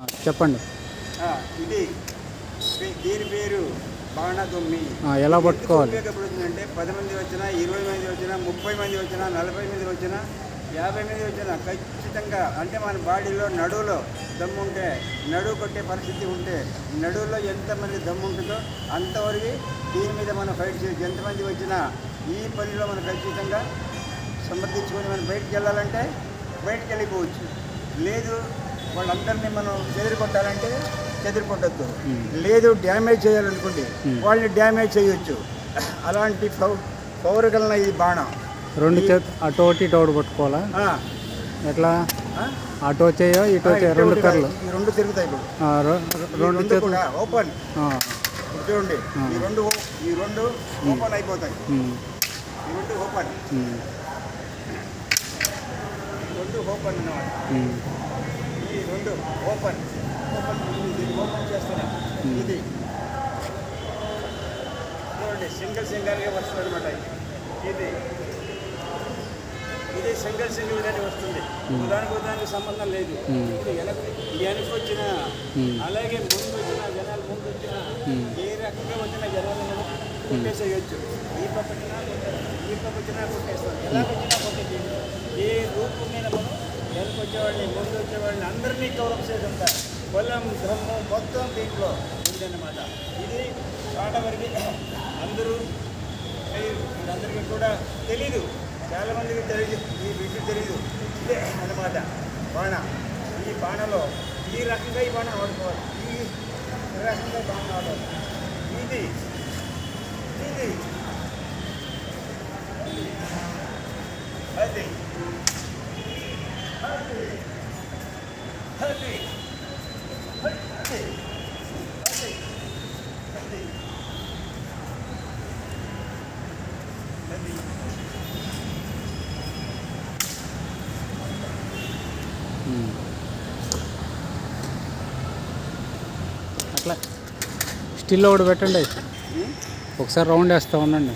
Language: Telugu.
చెప్పండి. ఇది దీని పేరు బాణదుమ్మి. ఎలా పట్టుకోవాలి? ఉపయోగపడుతుందంటే పది మంది వచ్చినా ఇరవై మంది వచ్చినా ముప్పై మంది వచ్చినా నలభై మంది వచ్చినా యాభై మంది వచ్చినా ఖచ్చితంగా అంటే మన బాడీలో నడువులో దమ్ము ఉంటే నడువు కొట్టే పరిస్థితి ఉంటే నడువులో ఎంతమంది దమ్ము ఉంటుందో అంతవరకు దీని మీద మనం ఫైట్ చేయొచ్చు ఎంతమంది వచ్చినా ఈ పనిలో మనం ఖచ్చితంగా సమర్థించుకొని మనం బయటికి వెళ్ళాలంటే బయటికి వెళ్ళిపోవచ్చు. లేదు వాళ్ళందరినీ మనం చెదిరి కొట్టాలంటే చెదిరి కొట్టద్దు Hmm. లేదు డ్యామేజ్ చేయాలనుకోండి Hmm. వాళ్ళని డ్యామేజ్ చేయొచ్చు. అలాంటి పౌరగలన ఈ బాణం. రెండు చేత అటు ఒకటి ఇటు పట్టుకోవాలా? ఎట్లా? అటు వచ్చేయో ఇటు ఇటు రెండు కర్రలు. ఈ రెండు తిరుగుతాయి రెండు చేతులు. ఓపెన్. చూడండి. ఈ రెండు ఈ రెండు ఓపెన్ అయిపోతాయి. ఈ రెండు ఓపెన్. రెండు ఓపెన్ అన్నమాట. రెండు ఓపెన్ ఓపెన్ ఇది ఓపెన్ చేస్తున్నా. Hmm. ఇది. చూడండి సింగిల్ సింగిల్గా వస్తుంది అనమాట ఇది. ఇది సింగిల్ సింగిల్గానే వస్తుంది. Hmm. దానికి దానికి సంబంధం లేదు. ఇది వెనక వెనక వచ్చిన. అలాగే ముందు వచ్చిన జనాలు ముందు వచ్చిన Hmm. ఏ రకంగా వచ్చిన జనాలను కొట్టేసేయచ్చు. ఈ పక్క వచ్చినా ఈ పక్క వచ్చినా కొట్టేస్తాం. ఎలా వచ్చినా కొట్టేసేయచ్చు. ఏ రూపం మీద మనం వెనక వచ్చేవాడిని ముందు వచ్చేవాడిని అందరినీ కవరం చేస్తుంటా పొలం బ్రహ్మం మొత్తం దీంట్లో ఉందన్నమాట. ఇది ఆడవరికి అందరూ అందరికీ కూడా తెలీదు. చాలా మందికి తెలియదు ఈ విషయం తెలీదు. ఇదే అన్నమాట బాణ. ఈ బాణలో ఈ రకంగా ఈ బాణ వాడుకోవాలి. ఈ రకంగా బాణ వాడాలి. ఇది ఇది. అది. అట్లా. స్టిల్ ఒకటి పెట్టండి. ఒకసారి రౌండ్ వేస్తా ఉండండి.